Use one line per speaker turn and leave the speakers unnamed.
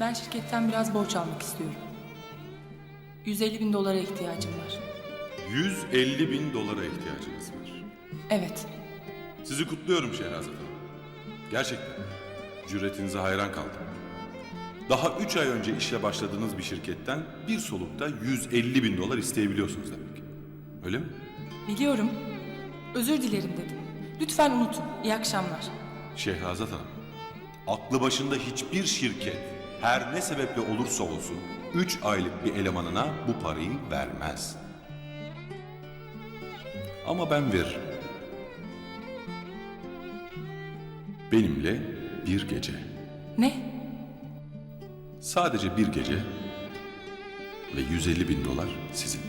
Ben şirketten biraz borç almak istiyorum. 150 bin dolara ihtiyacım var.
150 bin dolara ihtiyacınız var.
Evet,
Sizi kutluyorum Şehrazat Hanım. Gerçekten. Cüretinize hayran kaldım. Daha 3 ay önce işe başladığınız bir şirketten bir solukta 150 bin dolar isteyebiliyorsunuz demek. Öyle mi?
biliyorum. Özür dilerim dedim. Lütfen unutun. İyi akşamlar.
Şehrazat Hanım, aklı başında hiçbir şirket her ne sebeple olursa olsun 3 aylık bir elemanına bu parayı vermez. Ama ben veririm. Benimle bir gece,
Ne?
sadece bir gece ve 150 bin dolar sizin.